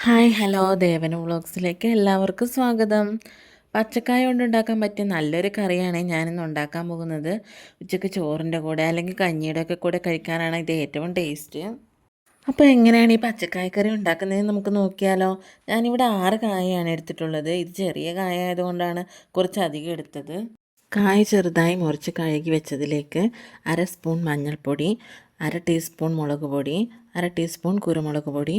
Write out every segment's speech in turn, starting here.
Hi hello. Devana വ്ളോഗ്സിലേക്ക് എല്ലാവർക്കും സ്വാഗതം. പച്ചക്കായ കൊണ്ട് ഉണ്ടാക്കാൻ പറ്റിയ നല്ലൊരു കറിയാണ് ഞാനിന്ന് ഉണ്ടാക്കാൻ പോകുന്നത്. ഉച്ചയ്ക്ക് ചോറിന്റെ കൂടെ അല്ലെങ്കിൽ കഞ്ഞിയുടെ ഒക്കെ കൂടെ കഴിക്കാനാണ് ഇത് ഏറ്റവും ടേസ്റ്റ് അപ്പോൾ എങ്ങനെയാണ് ഈ പച്ചക്കായ കറി ഉണ്ടാക്കുന്നത് നമുക്ക് നോക്കിയാലോ. ഞാനിവിടെ ആറ് കായയാണ് എടുത്തിട്ടുള്ളത്. ഇത് ചെറിയ കായ ആയതുകൊണ്ടാണ് കുറച്ചധികം എടുത്തത്. കായ ചെറുതായി മുറിച്ച് കഴുകി വെച്ചതിലേക്ക് അര സ്പൂൺ മഞ്ഞൾപ്പൊടി അര ടീസ്പൂൺ മുളക് പൊടി അര ടീസ്പൂൺ കുരുമുളക് പൊടി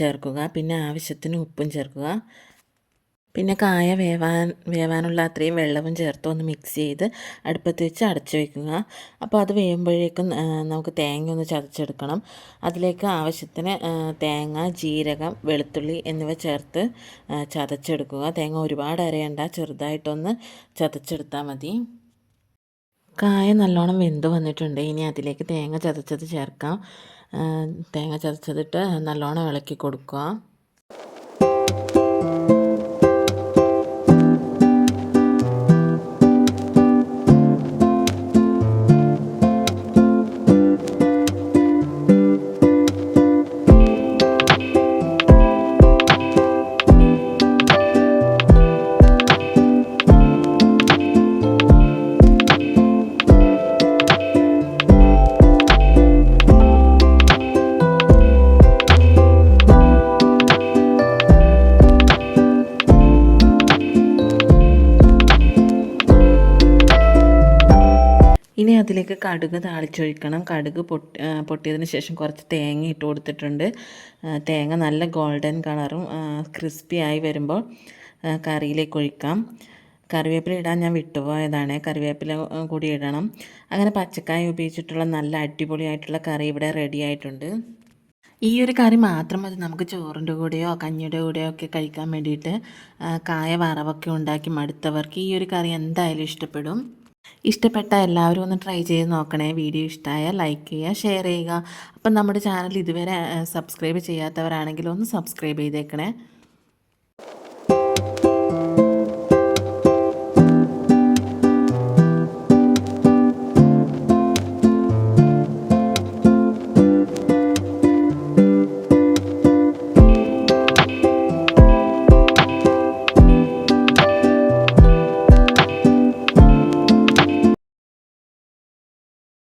ചേർക്കുക. പിന്നെ ആവശ്യത്തിന് ഉപ്പും ചേർക്കുക. പിന്നെ കായ വേവാൻ വേവാനുള്ള അത്രയും വെള്ളവും ചേർത്ത് ഒന്ന് മിക്സ് ചെയ്ത് അടുപ്പത്ത് വെച്ച് അടച്ചു വയ്ക്കുക അപ്പോൾ അത് വേകുമ്പോഴേക്കും നമുക്ക് തേങ്ങ ഒന്ന് ചതച്ചെടുക്കണം. അതിലേക്ക് ആവശ്യത്തിന് തേങ്ങ ജീരകം വെളുത്തുള്ളി എന്നിവ ചേർത്ത് ചതച്ചെടുക്കുക. തേങ്ങ ഒരുപാട് അരയണ്ട. ചെറുതായിട്ടൊന്ന് ചതച്ചെടുത്താൽ മതി. കായ നല്ലോണം വെന്ത് വന്നിട്ടുണ്ട്. ഇനി അതിലേക്ക് തേങ്ങ ചതച്ചത് ചേർക്കാം. തേങ്ങ ചതച്ചതിട്ട് നല്ലോണം ഇളക്കി കൊടുക്കുക. ഇനി അതിലേക്ക് കടുക് താളിച്ചൊഴിക്കണം. കടുക് പൊട്ടി പൊട്ടിയതിന് ശേഷം കുറച്ച് തേങ്ങ ഇട്ട് കൊടുത്തിട്ടുണ്ട്. തേങ്ങ നല്ല ഗോൾഡൻ കളറും ക്രിസ്പി ആയി വരുമ്പോൾ കറിയിലേക്ക് ഒഴിക്കാം. കറിവേപ്പില ഇടാൻ ഞാൻ വിട്ടുപോയതാണ്. കറിവേപ്പില കൂടി ഇടണം. അങ്ങനെ പച്ചക്കായ ഉപയോഗിച്ചിട്ടുള്ള നല്ല അടിപൊളിയായിട്ടുള്ള കറി ഇവിടെ റെഡി ആയിട്ടുണ്ട്. ഈ ഒരു കറി മാത്രം മതി. നമുക്ക് ചോറിന്റെ കൂടെയോ കഞ്ഞിയുടെ കൂടെയോ ഒക്കെ കഴിക്കാൻ വേണ്ടിയിട്ട് കായ വറവൊക്കെ ഉണ്ടാക്കി മടുത്തവർക്ക് ഈ ഒരു കറി എന്തായാലും ഇഷ്ടപ്പെടും. ഇഷ്ടപ്പെട്ട എല്ലാവരും ഒന്ന് ട്രൈ ചെയ്ത് നോക്കണേ. വീഡിയോ ഇഷ്ടമായാൽ ലൈക്ക് ചെയ്യുക ഷെയർ ചെയ്യുക. അപ്പം നമ്മുടെ ചാനൽ ഇതുവരെ സബ്സ്ക്രൈബ് ചെയ്യാത്തവരാണെങ്കിൽ ഒന്ന് സബ്സ്ക്രൈബ് ചെയ്തേക്കണേ.